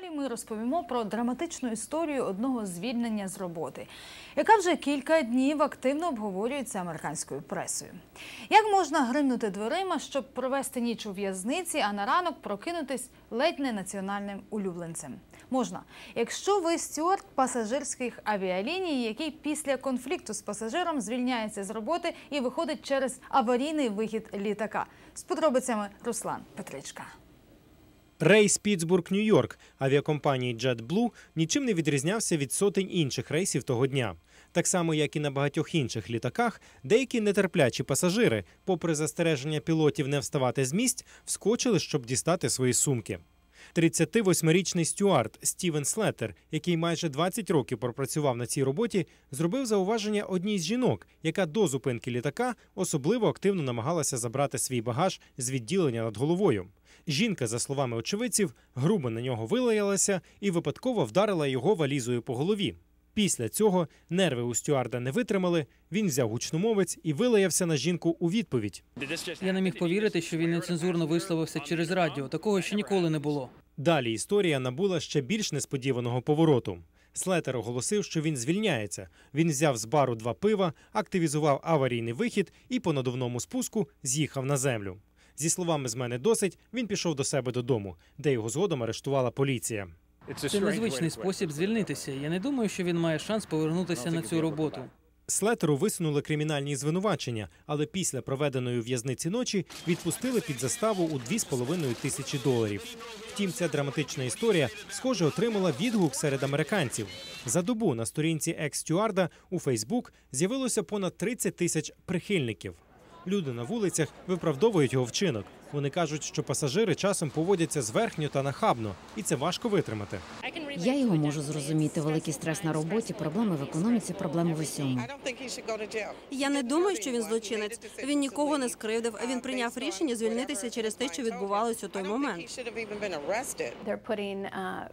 Далі ми розповімо про драматичну історію одного звільнення з роботи, яка вже кілька днів активно обговорюється американською пресою. Як можна гримнути дверима, щоб провести ніч у в'язниці, а на ранок прокинутись ледь не національним улюбленцем? Можна, якщо ви стюард пасажирських авіаліній, який після конфлікту з пасажиром звільняється з роботи і виходить через аварійний вихід літака. З подробицями Руслан Петричка. Рейс Пітсбург, Нью-Йорк авіакомпанії JetBlue нічим не відрізнявся від сотень інших рейсів того дня. Так само, як і на багатьох інших літаках, деякі нетерплячі пасажири, попри застереження пілотів не вставати з місць, вскочили, щоб дістати свої сумки. 38-річний стюард Стівен Слетер, який майже 20 років пропрацював на цій роботі, зробив зауваження одній з жінок, яка до зупинки літака особливо активно намагалася забрати свій багаж з відділення над головою. Жінка, за словами очевидців, грубо на нього вилаялася і випадково вдарила його валізою по голові. Після цього нерви у стюарда не витримали. Він взяв гучномовець і вилаявся на жінку у відповідь. Я не міг повірити, що він нецензурно висловився через радіо. Такого ще ніколи не було. Далі історія набула ще більш несподіваного повороту. Слетер оголосив, що він звільняється. Він взяв з бару два пива, активізував аварійний вихід і по надувному спуску з'їхав на землю. Зі словами з мене досить, він пішов до себе додому, де його згодом арештувала поліція. Це незвичний спосіб звільнитися. Я не думаю, що він має шанс повернутися на цю роботу. Слетеру висунули кримінальні звинувачення, але після проведеної в'язниці ночі відпустили під заставу у 2,5 тисячі доларів. Втім, ця драматична історія, схоже, отримала відгук серед американців. За добу на сторінці екс-стюарда у Фейсбук з'явилося понад 30 тисяч прихильників. Люди на вулицях виправдовують його вчинок. Вони кажуть, що пасажири часом поводяться зверхньо та нахабно, і це важко витримати. Я його можу зрозуміти. Великий стрес на роботі, проблеми в економіці, проблеми в усьому. Я не думаю, що він злочинець. Він нікого не скривдив. Він прийняв рішення звільнитися через те, що відбувалось у той момент.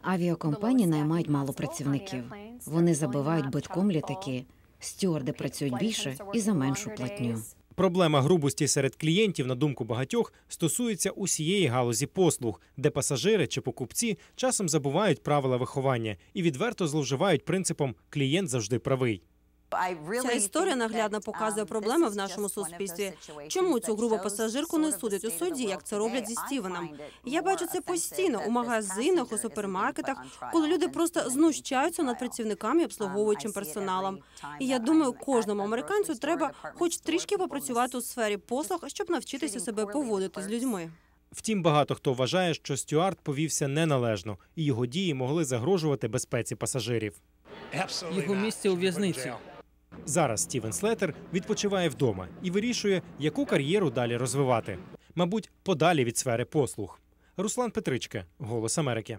Авіакомпанії наймають мало працівників. Вони забивають битком літаки. Стюарди працюють більше і за меншу платню. Проблема грубості серед клієнтів, на думку багатьох, стосується усієї галузі послуг, де пасажири чи покупці часом забувають правила виховання і відверто зловживають принципом клієнт завжди правий. Ця історія наглядно показує проблеми в нашому суспільстві. Чому цю грубу пасажирку не судять у суді, як це роблять зі Стівеном? Я бачу це постійно у магазинах, у супермаркетах, коли люди просто знущаються над працівниками і обслуговуючим персоналом. І я думаю, кожному американцю треба хоч трішки попрацювати у сфері послуг, щоб навчитися себе поводити з людьми. Втім, багато хто вважає, що Стюарт повівся неналежно, і його дії могли загрожувати безпеці пасажирів. Його місце у в'язниці. Зараз Стівен Слетер відпочиває вдома і вирішує, яку кар'єру далі розвивати. Мабуть, подалі від сфери послуг. Руслан Петричка, Голос Америки.